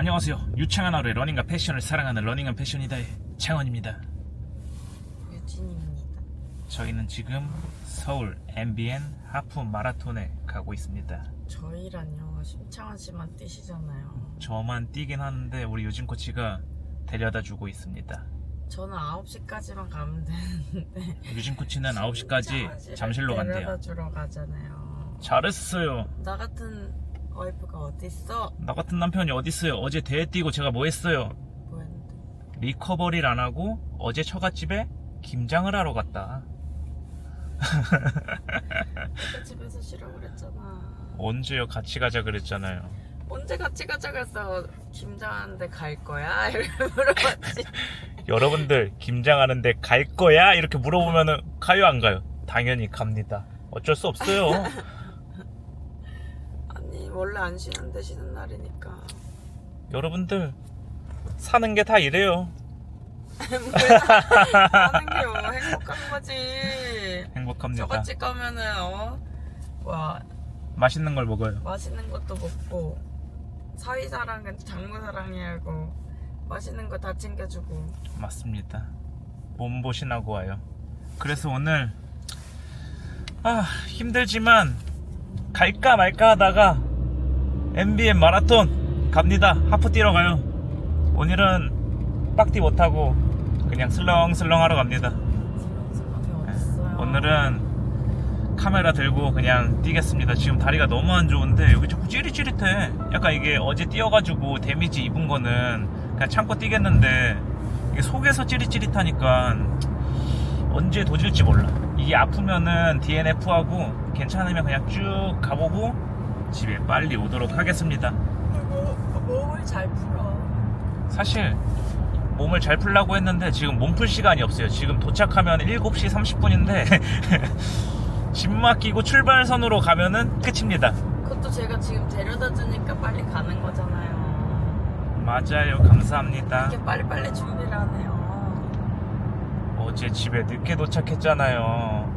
안녕하세요. 유창한 하루의 러닝과 패션을 사랑하는 러닝은 패션이다의 창원입니다. 유진입니다. 저희는 지금 서울 MBN 하프 마라톤에 가고 있습니다. 저희란요. 심창원 씨만 뛰시잖아요. 저만 뛰긴 하는데 우리 유진 코치가 데려다 주고 있습니다. 저는 9시까지만 가면 되는데 유진 코치는 9시까지 심창원 씨를 잠실로 간대요. 데려다 주러 가잖아요. 잘했어요. 나 같은 와이프가 어딨어? 나 같은 남편이 어딨어요? 어제 대회 뛰고 제가 뭐 했어요? 뭐 했는데? 리커버리를 안 하고 어제 처갓집에 김장을 하러 갔다. 그때 집에서 쉬라 그랬잖아. 언제요? 같이 가자 그랬잖아요. 언제 같이 가자 그랬어? 김장하는데 갈 거야? 이렇게 물어봤지. 여러분들 김장하는데 갈 거야? 이렇게 물어보면은 가요 안 가요? 당연히 갑니다. 어쩔 수 없어요. 아니 원래 안 쉬는데 쉬는 날이니까. 여러분들 사는 게 다 이래요. 하는 게 뭐 행복한 거지. 행복합니다. 저같이 가면은 어? 와 맛있는 걸 먹어요. 맛있는 것도 먹고 사위사랑은 장모사랑이하고 맛있는 거 다 챙겨주고 맞습니다. 몸보신하고 와요. 그래서 오늘 아 힘들지만 갈까 말까 하다가 MBN 마라톤 갑니다. 하프 뛰러 가요. 오늘은 빡띠 못하고 그냥 슬렁슬렁 하러 갑니다. 어딨어요 오늘은 카메라 들고 그냥 뛰겠습니다. 지금 다리가 너무 안 좋은데 여기 자꾸 찌릿찌릿해. 약간 이게 어제 뛰어가지고 데미지 입은 거는 그냥 참고 뛰겠는데 이게 속에서 찌릿찌릿하니까 언제 도질지 몰라. 이게 아프면은 DNF하고 괜찮으면 그냥 쭉 가보고 집에 빨리 오도록 하겠습니다. 그리고 몸을 잘 풀어 사실 몸을 잘 풀라고 했는데 지금 몸 풀 시간이 없어요. 지금 도착하면 7시 30분인데 짐 맡기고 출발선으로 가면은 끝입니다. 그것도 제가 지금 데려다 주니까 빨리 가는 거잖아요 맞아요. 감사합니다. 이렇게 빨리빨리 준비를 하네요 어제 집에 늦게 도착했잖아요.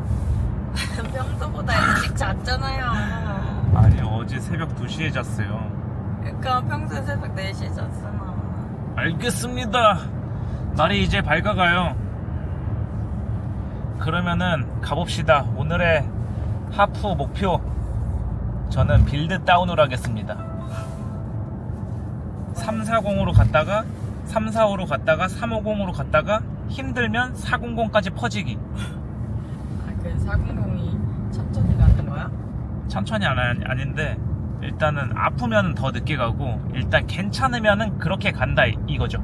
평소보다 일찍 잤잖아요 아니, 어제 새벽 2시에 잤어요. 그러니까 평소에 새벽 4시에 잤잖아 알겠습니다. 날이 이제 밝아가요. 그러면은 가봅시다. 오늘의 하프 목표. 저는 빌드 다운을 하겠습니다. 340으로 갔다가 345로 갔다가 350으로 갔다가 힘들면 400까지 퍼지기. 아 그 400이 천천히 가는 거야? 천천히 안, 하- 아닌데 일단은 아프면 더 늦게 가고 일단 괜찮으면은 그렇게 간다 이- 이거죠.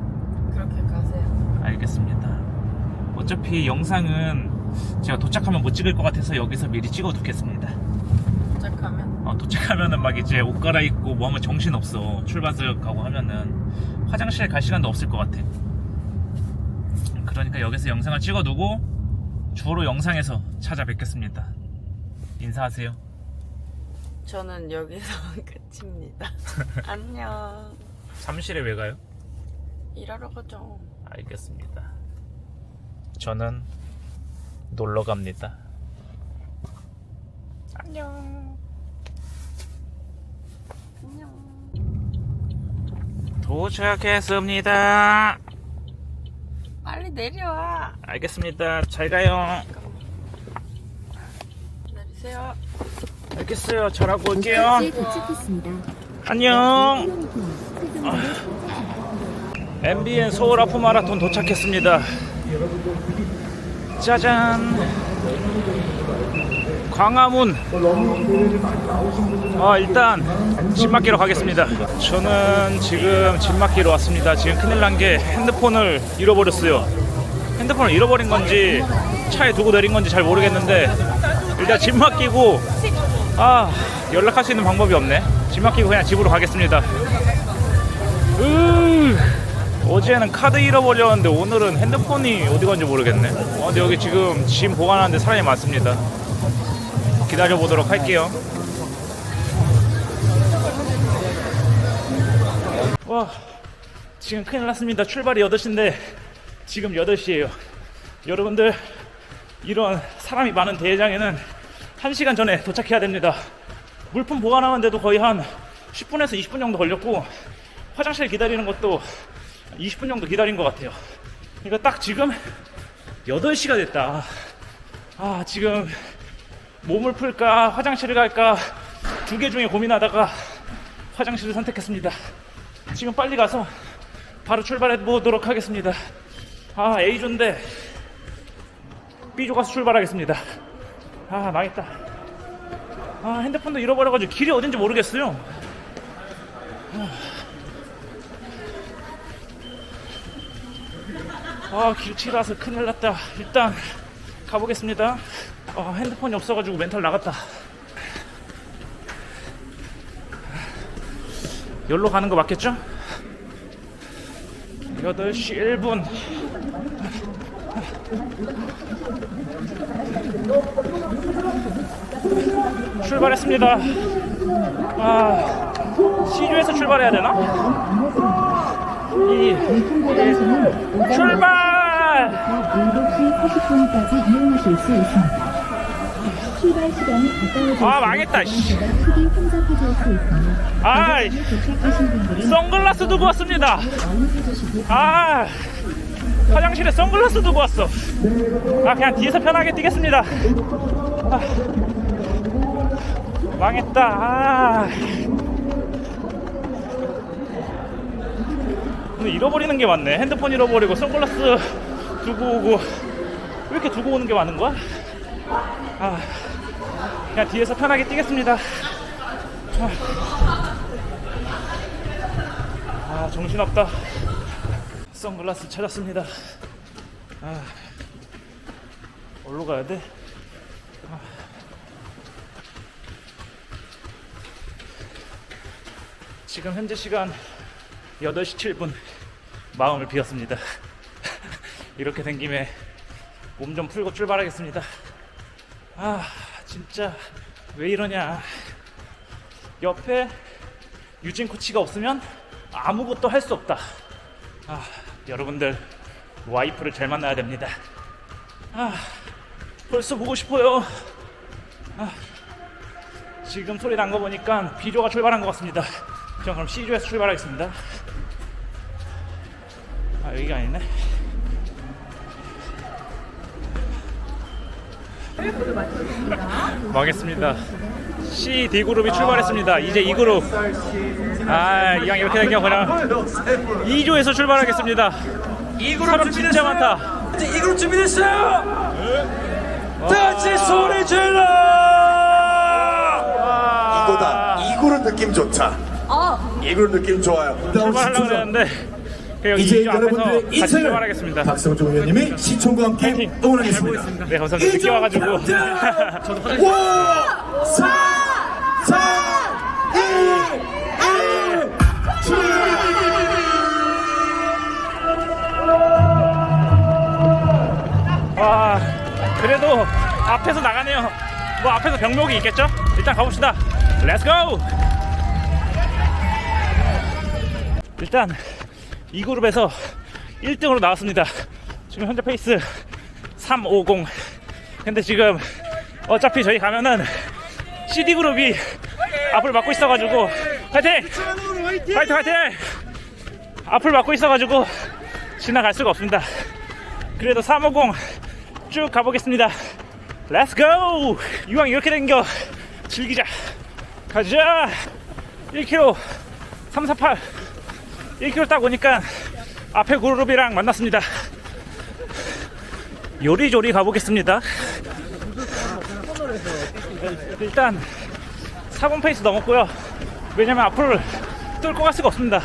그렇게 가세요 알겠습니다. 어차피 영상은 제가 도착하면 못 찍을 것 같아서 여기서 미리 찍어 두겠습니다. 도착하면 어, 도착하면은 막 이제 옷 갈아입고 뭐 하면 정신 없어. 출발석 가고 하면은 화장실 갈 시간도 없을 것 같아. 그러니까 여기서 영상을 찍어 두고 주로 영상에서 찾아뵙겠습니다. 인사하세요. 저는 여기서 끝입니다 안녕 잠실에 왜 가요? 일하러 가죠 알겠습니다. 저는 놀러 갑니다. 안녕. 안녕 도착했습니다. 빨리 내려와 알겠습니다. 잘 가요. 내리세요 알겠어요. 잘하고 올게요. 네, 도착했습니다. 안녕. MBN 서울 하프 마라톤 도착했습니다. 짜잔. 광화문. 아, 일단 짐 맡기러 가겠습니다. 저는 지금 짐 맡기러 왔습니다. 지금 큰일 난 게 핸드폰을 잃어버렸어요. 핸드폰을 잃어버린 건지 차에 두고 내린 건지 잘 모르겠는데 일단 짐 맡기고 아 연락할 수 있는 방법이 없네. 짐 맡기고 그냥 집으로 가겠습니다. 으 어제는 카드 잃어버렸는데 오늘은 핸드폰이 어디 간지 모르겠네. 어, 근데 여기 지금 짐 보관하는데 사람이 많습니다. 기다려 보도록 할게요. 와 지금 큰일 났습니다. 출발이 8시인데 지금 8시에요. 여러분들 이런 사람이 많은 대회장에는 1시간 전에 도착해야 됩니다. 물품 보관하는데도 거의 한 10분에서 20분 정도 걸렸고 화장실 기다리는 것도 20분 정도 기다린 것 같아요. 이거 딱 지금 8시가 됐다. 아, 지금 몸을 풀까, 화장실을 갈까, 두 개 중에 고민하다가 화장실을 선택했습니다. 지금 빨리 가서 바로 출발해 보도록 하겠습니다. 아, A조인데 B조 가서 출발하겠습니다. 아, 망했다. 아, 핸드폰도 잃어버려가지고 길이 어딘지 모르겠어요. 아, 길치라서 큰일 났다. 일단 가보겠습니다. 아, 핸드폰이 없어가지고 멘탈 나갔다. 여기로 가는 거 맞겠죠? 8시 1분. 출발했습니다. 아, 시주에서 출발해야 되나? 이, 이 출발! 7시 40분까지 이용하실 수 있습니다. 출발 시간이 가까워질수록 아, 망했다, 아, 선글라스 두고 왔습니다. 아, 화장실에 선글라스 두고 왔어. 아, 그냥 뒤에서 편하게 뛰겠습니다. 아, 망했다. 아. 오늘 잃어버리는 게 많네. 핸드폰 잃어버리고 선글라스 두고 오고 왜 이렇게 두고 오는 게 많은 거야? 아, 그냥 뒤에서 편하게 뛰겠습니다. 아, 아 정신없다. 선글라스 찾았습니다. 아, 어디로 가야 돼? 아. 지금 현재 시간 8시 7분 마음을 비웠습니다. 이렇게 된 김에 몸 좀 풀고 출발하겠습니다. 아, 진짜 왜 이러냐. 옆에 유진 코치가 없으면 아무것도 할 수 없다. 아, 여러분들 와이프를 잘 만나야 됩니다. 아, 벌써 보고 싶어요. 아, 지금 소리 난 거 보니까 B조가 출발한 것 같습니다. 전 그럼 C조에서 출발하겠습니다. 아, 여기가 아니네. 망했습니다. C, D 그룹이 출발했습니다. 이제 E 그룹. 아, 이왕 이렇게 된겨 그냥 2조에서 출발하겠습니다. 이 그룹 진짜 많다. 이 그룹 준비됐어요? 같이 소리 질러! 이거다. 이거는 느낌 좋다. 이거는 느낌 좋아요. 출발하려고 그랬는데 그냥 이제 2조 앞에서 여러분들의 같이 인생을 출발하겠습니다. 박성종 의원님이 시청과 함께 파이팅. 응원하겠습니다. 네, 감사합니다. 늦게 와가지고. 저도 5, 4, 3, 2, 1, 와, 그래도 앞에서 나가네요. 뭐 앞에서 병목이 있겠죠? 일단 가봅시다. 렛츠 고! 일단 이 그룹에서 1등으로 나왔습니다. 지금 현재 페이스 350. 근데 지금 어차피 저희 가면은 CD 그룹이 앞을 막고 있어가지고 파이팅! 파이팅 파이팅! 앞을 막고 있어가지고 지나갈 수가 없습니다. 그래도 350 쭉 가보겠습니다. 렛츠 고! 이왕 이렇게 된겨 즐기자. 가자. 1km 348 1km 딱 오니까 앞에 그룹이랑 만났습니다. 요리조리 가보겠습니다. 일단 4분 페이스 넘었고요. 왜냐면 앞을 뚫고 갈 수가 없습니다.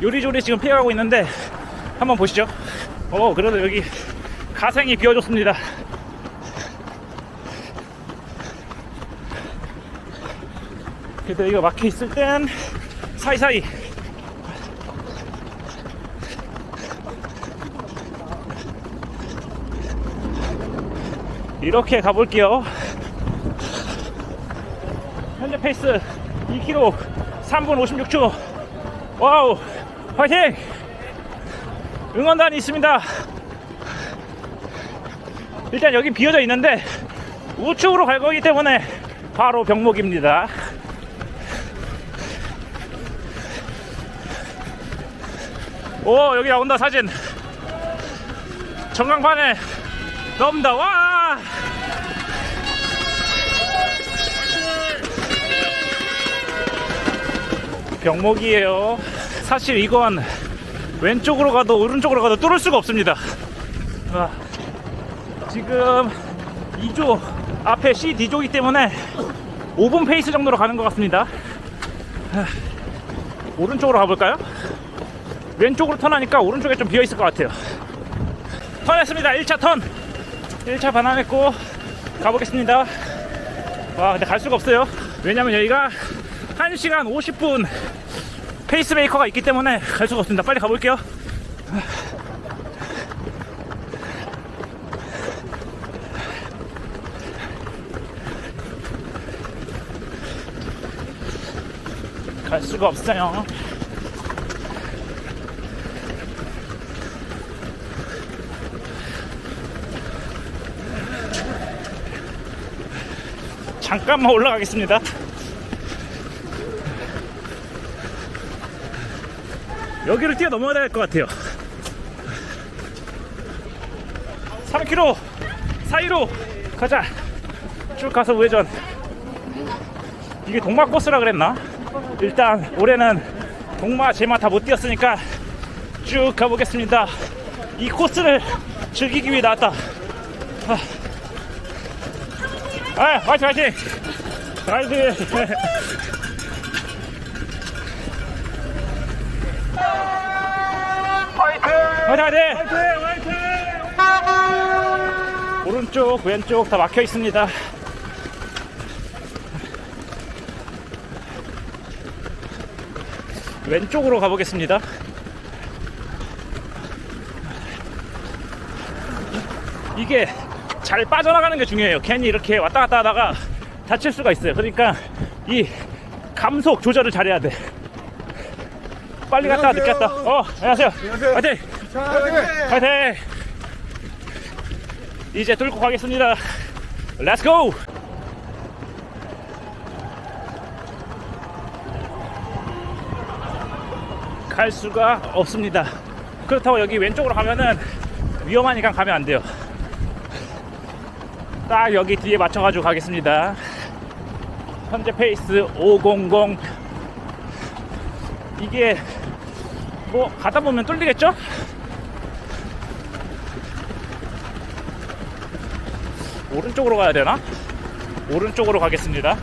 요리조리 지금 피해가고 있는데 한번 보시죠. 어, 그래도 여기 가생이 비워줬습니다. 그래도 이거 막혀 있을 땐 사이사이 이렇게 가볼게요. 현재 페이스 2km 3분 56초. 와우, 화이팅! 응원단이 있습니다. 일단 여기 비어져 있는데 우측으로 갈 거기 때문에 바로 병목입니다. 오 여기 나온다 사진 전광판에 나옵니다 와 병목이에요. 사실 이건 왼쪽으로 가도 오른쪽으로 가도 뚫을 수가 없습니다. 아, 지금 2조 앞에 C, D조이기 때문에 5분 페이스 정도로 가는 것 같습니다. 아, 오른쪽으로 가볼까요? 왼쪽으로 턴하니까 오른쪽에 좀 비어있을 것 같아요. 턴했습니다. 1차 턴. 1차 반환했고 가보겠습니다. 와 근데 갈 수가 없어요. 왜냐면 여기가 1시간 50분 페이스메이커가 있기 때문에 갈 수가 없습니다. 빨리 가볼게요. 갈 수가 없어요. 잠깐만 올라가겠습니다. 여기를 뛰어 넘어야 될 것 같아요. 3km 사이로 가자. 쭉 가서 우회전. 이게 동마 코스라 그랬나? 일단 올해는 동마 제마 다 못 뛰었으니까 쭉 가보겠습니다. 이 코스를 즐기기 위해 나왔다. 아, 화이팅, 화이팅! 화이팅! 화이팅, 화이팅! 오른쪽, 왼쪽 다 막혀 있습니다. 왼쪽으로 가보겠습니다. 이게 잘 빠져나가는 게 중요해요. 괜히 이렇게 왔다 갔다 하다가 다칠 수가 있어요. 그러니까 이 감속 조절을 잘해야 돼. 빨리 갔다 늦게 갔다. 어, 안녕하세요. 화이팅! 화이팅! 이제 뚫고 가겠습니다. 렛츠 고! 갈 수가 없습니다. 그렇다고 여기 왼쪽으로 가면은 위험하니까 가면 안 돼요. 딱 여기 뒤에 맞춰가지고 가겠습니다. 현재 페이스 500. 이게 뭐 가다 보면 뚫리겠죠? 오른쪽으로 가야 되나? 오른쪽으로 가겠습니다.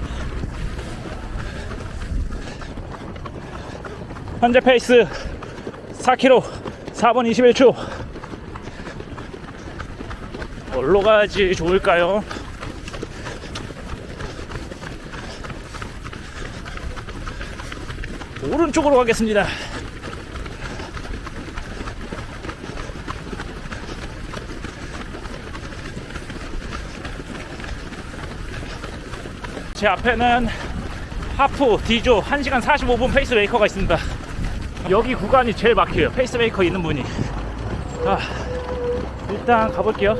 현재 페이스 4km 4분 21초. 뭘로 가야지 좋을까요? 오른쪽으로 가겠습니다. 제 앞에는 하프 D조 1시간 45분 페이스메이커가 있습니다. 여기 구간이 제일 막혀요. 페이스메이커 있는 분이. 아, 일단 가볼게요.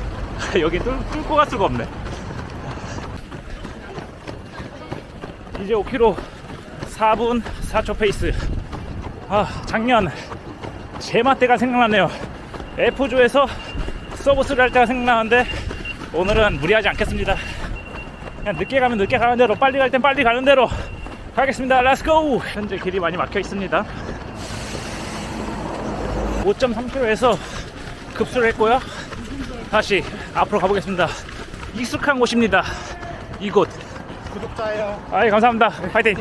여기 뚫, 뚫고 갈 수가 없네. 이제 5km 4분 4초 페이스. 아, 작년 제마 때가 생각나네요. F조에서 서브스를 할 때가 생각나는데 오늘은 무리하지 않겠습니다. 그냥 늦게 가면 늦게 가는 대로 빨리 갈 땐 빨리 가는 대로 가겠습니다. 렛츠고! 현재 길이 많이 막혀 있습니다. 5.3km에서 급수를 했고요. 다시 앞으로 가보겠습니다. 익숙한 곳입니다. 이곳. 구독자예요. 아이 감사합니다. 파이팅.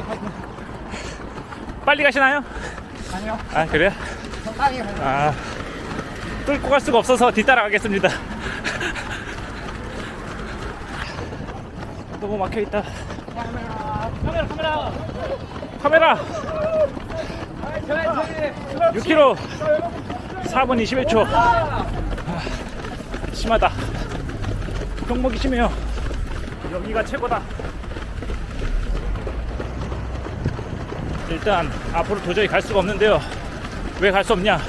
빨리 가시나요? 아니요. 아 그래요? 아 뚫고 갈 수가 없어서 뒤따라 가겠습니다. 너무 막혀 있다. 카메라 카메라 카메라. 6km 4분 21초. 심하다. 경목이 심해요. 여기가 최고다. 일단 앞으로 도저히 갈 수가 없는데요. 왜 갈 수 없냐?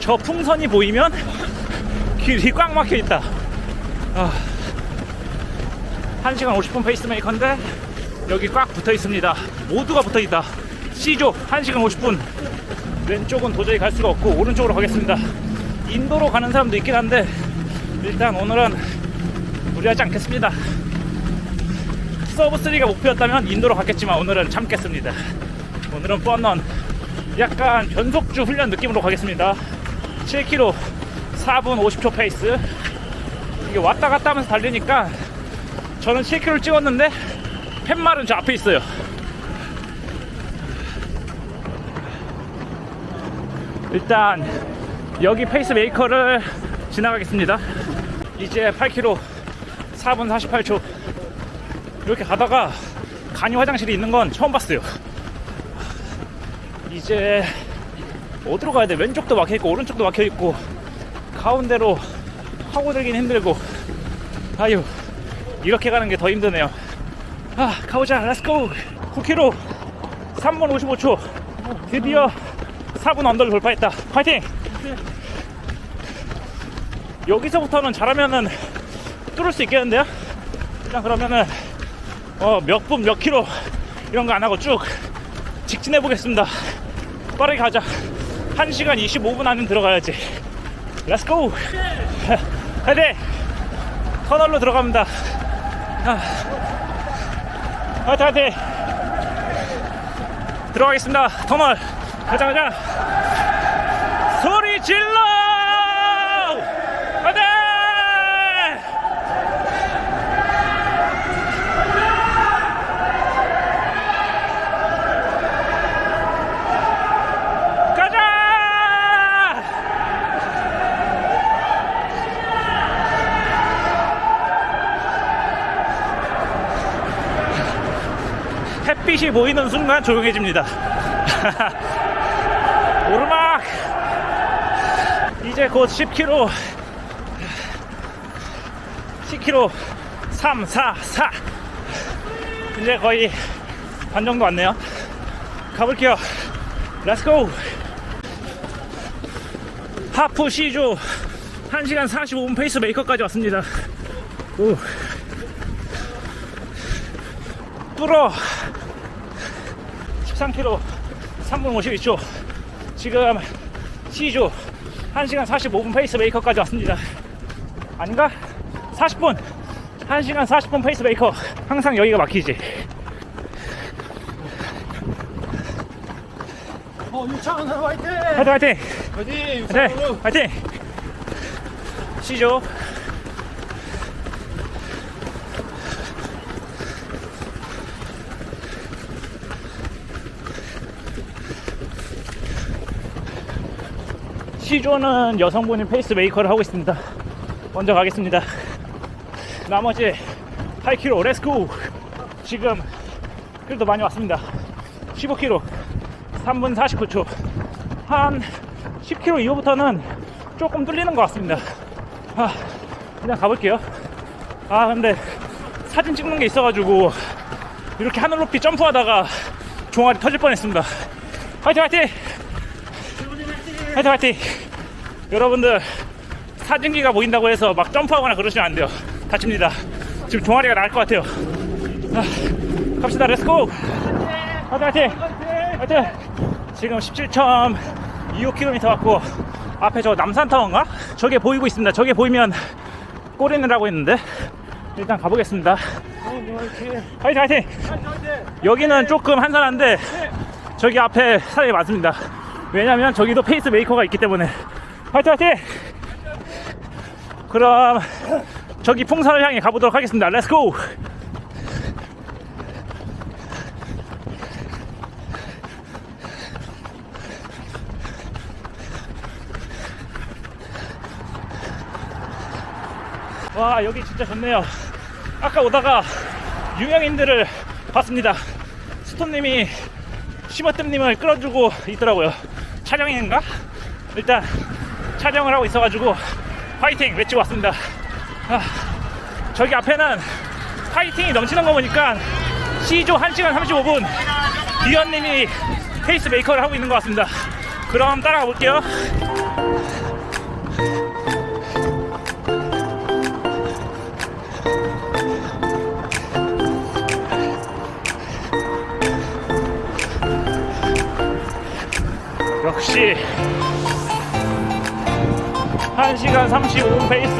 저 풍선이 보이면 길이 꽉 막혀 있다. 아, 1시간 50분 페이스메이커인데 여기 꽉 붙어 있습니다. 모두가 붙어 있다. C조 1시간 50분. 왼쪽은 도저히 갈 수가 없고 오른쪽으로 가겠습니다. 인도로 가는 사람도 있긴 한데 일단 오늘은 무리하지 않겠습니다. 서브 3가 목표였다면 인도로 갔겠지만 오늘은 참겠습니다. 오늘은 뻔넌 약간 변속주 훈련 느낌으로 가겠습니다. 7km 4분 50초 페이스. 이게 왔다 갔다 하면서 달리니까 저는 7km를 찍었는데 팻말은 저 앞에 있어요. 일단 여기 페이스메이커를 지나가겠습니다. 이제 8km 4분 48초 이렇게 가다가 간이 화장실이 있는 건 처음 봤어요. 이제 어디로 가야 돼? 왼쪽도 막혀 있고 오른쪽도 막혀 있고 가운데로 파고들긴 힘들고 아유 이렇게 가는 게 더 힘드네요. 아 가보자. 렛츠고 9km 3분 55초. 드디어 4분 언더를 돌파했다. 파이팅! 여기서부터는 잘하면은 뚫을 수 있겠는데요? 일단 그러면은 어, 몇 분 몇 킬로 이런 거 안 하고 쭉 직진해 보겠습니다. 빠르게 가자. 1시간 25분 안에 들어가야지. 렛츠고 파이팅! 터널로 들어갑니다. 아. 화이팅 화이팅. 들어가겠습니다. 터널 가자 가자 보이는 순간 조용해집니다. 오르막 이제 곧 10km 10km 3, 4, 4 이제 거의 반 정도 왔네요. 가볼게요. 렛츠고 하프 시조 1시간 45분 페이스 메이커까지 왔습니다. 오. 뚫어 13km 3분 52초. 지금 C조 1시간 45분 페이스 메이커까지 왔습니다. 아닌가? 40분. 1시간 40분 페이스 메이커. 항상 여기가 막히지. 어, 유창은 화이팅! 화이팅 화이팅! 화이팅! 화이팅! 화이팅! C조 C조는 여성분이 페이스메이커를 하고 있습니다. 먼저 가겠습니다. 나머지 8km 렛츠고! 지금 그래도 많이 왔습니다. 15km 3분 49초 한 10km 이후부터는 조금 뚫리는 것 같습니다. 아, 그냥 가볼게요. 아, 근데 사진 찍는 게 있어가지고 이렇게 하늘 높이 점프하다가 종아리 터질 뻔했습니다. 화이팅, 화이팅! 화이팅, 화이팅! 여러분들 사진기가 보인다고 해서 막 점프하거나 그러시면 안 돼요. 다칩니다. 지금 종아리가 나갈 것 같아요. 아, 갑시다, 렛츠고! 화이팅, 화이팅! 화이팅! 지금 17.25km 왔고 앞에 저 남산타워인가? 저게 보이고 있습니다. 저게 보이면 꼬리느라고 했는데 일단 가보겠습니다. 화이팅 화이팅! 여기는 조금 한산한데 저기 앞에 사람이 많습니다. 왜냐면 저기도 페이스 메이커가 있기 때문에 화이팅 화이팅! 그럼 저기 풍선을 향해 가보도록 하겠습니다. 렛츠고! 와 여기 진짜 좋네요 아까 오다가 유명인들을 봤습니다 스톤님이 시머뜸님을 끌어주고 있더라고요 촬영인가? 일단 촬영을 하고 있어가지고 파이팅! 외치고 왔습니다. 아, 저기 앞에는 파이팅이 넘치는 거 보니까 C조 1시간 35분 디언님이 페이스 메이커를 하고 있는 것 같습니다. 그럼 따라가 볼게요 1시간 35분 페이스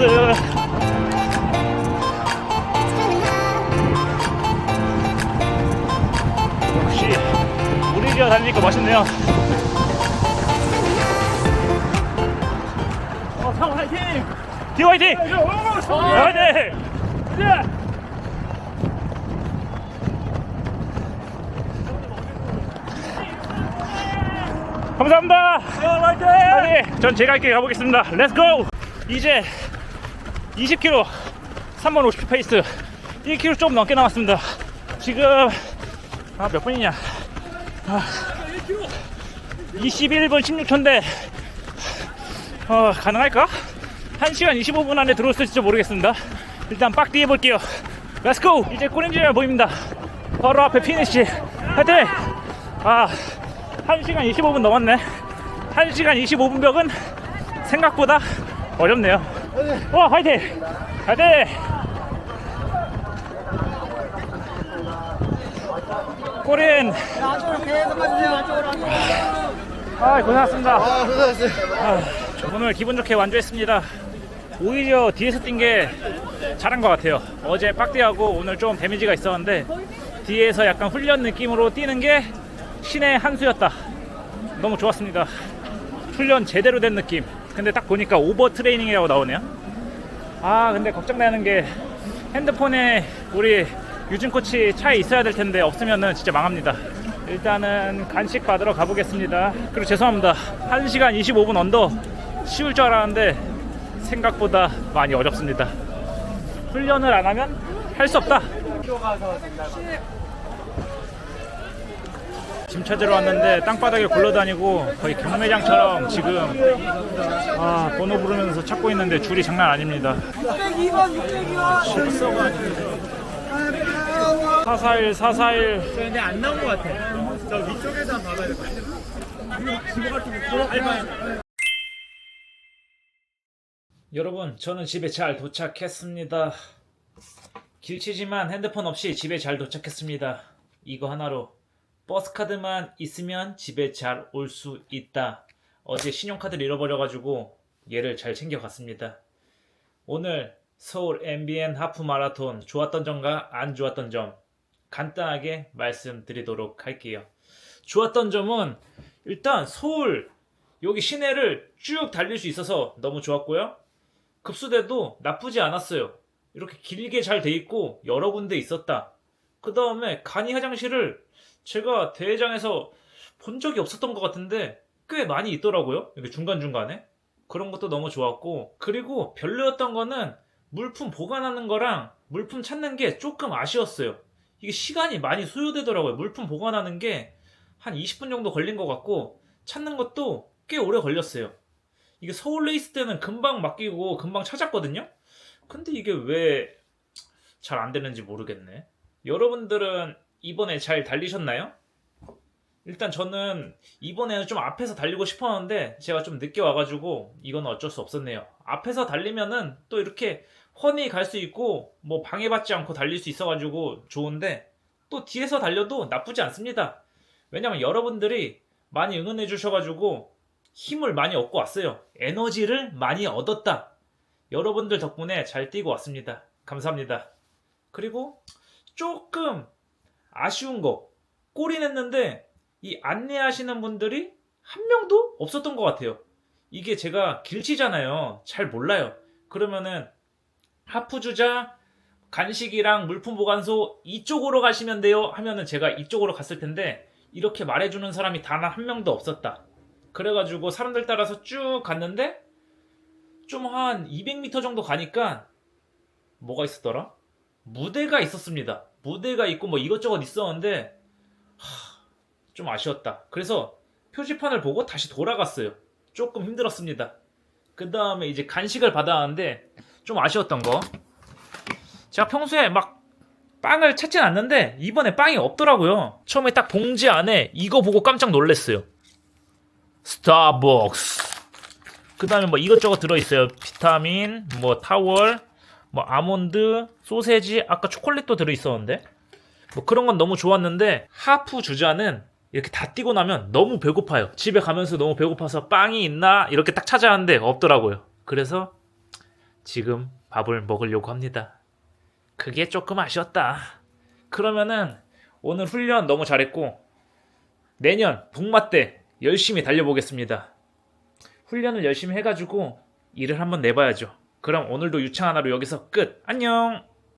역시 우리 기어 달리니까 멋있네요 어, 상 화이팅! 디오 화이팅! 오, 화이팅! 감사합니다. 화이팅! 전 제가 할게 가보겠습니다. 렛츠고! 이제 20km 3번 50 페이스 1km 좀 넘게 남았습니다. 지금 아, 몇 분이냐? 아, 21분 16초인데 어, 가능할까? 1시간 25분 안에 들어올 수 있을지 모르겠습니다. 일단 빡 뛰어볼게요. 렛츠고! 이제 꼬린지가 보입니다. 바로 앞에 피니시. 하여튼, 아, 1시간 25분 넘었네. 1시간 25분 벽은 생각보다 어렵네요. 와, 화이팅! 화이팅! 꼬린! 아, 고생하셨습니다. 아, 오늘 기분 좋게 완주했습니다. 오히려 뒤에서 뛴 게 잘한 것 같아요. 어제 빡디하고 오늘 좀 데미지가 있었는데 뒤에서 약간 훈련 느낌으로 뛰는 게 신의 한 수였다. 너무 좋았습니다. 훈련 제대로 된 느낌. 근데 딱 보니까 오버 트레이닝이라고 나오네요. 아 근데 걱정되는 게 핸드폰에 우리 유진 코치 차에 있어야 될 텐데 없으면은 진짜 망합니다. 일단은 간식 받으러 가보겠습니다. 그리고 죄송합니다. 1시간 25분 언더 쉬울 줄 알았는데 생각보다 많이 어렵습니다. 훈련을 안 하면 할 수 없다. 짐 찾으러 왔는데 땅바닥에 굴러다니고 거의 경매장처럼 지금 아 번호 부르면서 찾고 있는데 줄이 장난 아닙니다. 441 441 근데 안 나온 것 같아. 저 위쪽에서 한번 봐봐야 될 것 같아. 여러분, 저는 집에 잘 도착했습니다. 길치지만 핸드폰 없이 집에 잘 도착했습니다. 이거 하나로 버스카드만 있으면 집에 잘 올 수 있다. 어제 신용카드를 잃어버려가지고 얘를 잘 챙겨갔습니다. 오늘 서울 MBN 하프 마라톤 좋았던 점과 안 좋았던 점 간단하게 말씀드리도록 할게요. 좋았던 점은 일단 서울 여기 시내를 쭉 달릴 수 있어서 너무 좋았고요. 급수대도 나쁘지 않았어요. 이렇게 길게 잘 돼 있고 여러 군데 있었다. 그 다음에 간이 화장실을 제가 대회장에서 본 적이 없었던 것 같은데 꽤 많이 있더라고요. 이렇게 중간중간에. 그런 것도 너무 좋았고 그리고 별로였던 거는 물품 보관하는 거랑 물품 찾는 게 조금 아쉬웠어요. 이게 시간이 많이 소요되더라고요. 물품 보관하는 게 한 20분 정도 걸린 것 같고 찾는 것도 꽤 오래 걸렸어요. 이게 서울 레이스 때는 금방 맡기고 금방 찾았거든요. 근데 이게 왜 잘 안 되는지 모르겠네. 여러분들은 이번에 잘 달리셨나요? 일단 저는 이번에는 좀 앞에서 달리고 싶었는데 제가 좀 늦게 와가지고 이건 어쩔 수 없었네요. 앞에서 달리면은 또 이렇게 훤히 갈 수 있고 뭐 방해받지 않고 달릴 수 있어가지고 좋은데 또 뒤에서 달려도 나쁘지 않습니다. 왜냐면 여러분들이 많이 응원해 주셔가지고 힘을 많이 얻고 왔어요. 에너지를 많이 얻었다. 여러분들 덕분에 잘 뛰고 왔습니다. 감사합니다. 그리고 조금 아쉬운 거 꼬리 냈는데 이 안내하시는 분들이 한 명도 없었던 것 같아요. 이게 제가 길치잖아요. 잘 몰라요. 그러면은 하프 주자 간식이랑 물품 보관소 이쪽으로 가시면 돼요 하면은 제가 이쪽으로 갔을 텐데 이렇게 말해주는 사람이 단 한 명도 없었다. 그래가지고 사람들 따라서 쭉 갔는데 좀 한 200m 정도 가니까 뭐가 있었더라? 무대가 있었습니다. 무대가 있고 뭐 이것저것 있었는데 하, 좀 아쉬웠다. 그래서 표지판을 보고 다시 돌아갔어요. 조금 힘들었습니다. 그 다음에 이제 간식을 받아왔는데 좀 아쉬웠던 거. 제가 평소에 막 빵을 찾진 않는데 이번에 빵이 없더라고요. 처음에 딱 봉지 안에 이거 보고 깜짝 놀랐어요. 스타벅스. 그 다음에 뭐 이것저것 들어있어요. 비타민, 뭐 타월, 뭐 아몬드, 소세지, 아까 초콜릿도 들어 있었는데 뭐 그런 건 너무 좋았는데 하프 주자는 이렇게 다 뛰고 나면 너무 배고파요. 집에 가면서 너무 배고파서 빵이 있나 이렇게 딱 찾아왔는데 없더라고요. 그래서 지금 밥을 먹으려고 합니다. 그게 조금 아쉬웠다. 그러면은 오늘 훈련 너무 잘했고 내년 북마 때 열심히 달려보겠습니다. 훈련을 열심히 해가지고 일을 한번 내봐야죠. 그럼 오늘도 유창 하나로 여기서 끝. 안녕.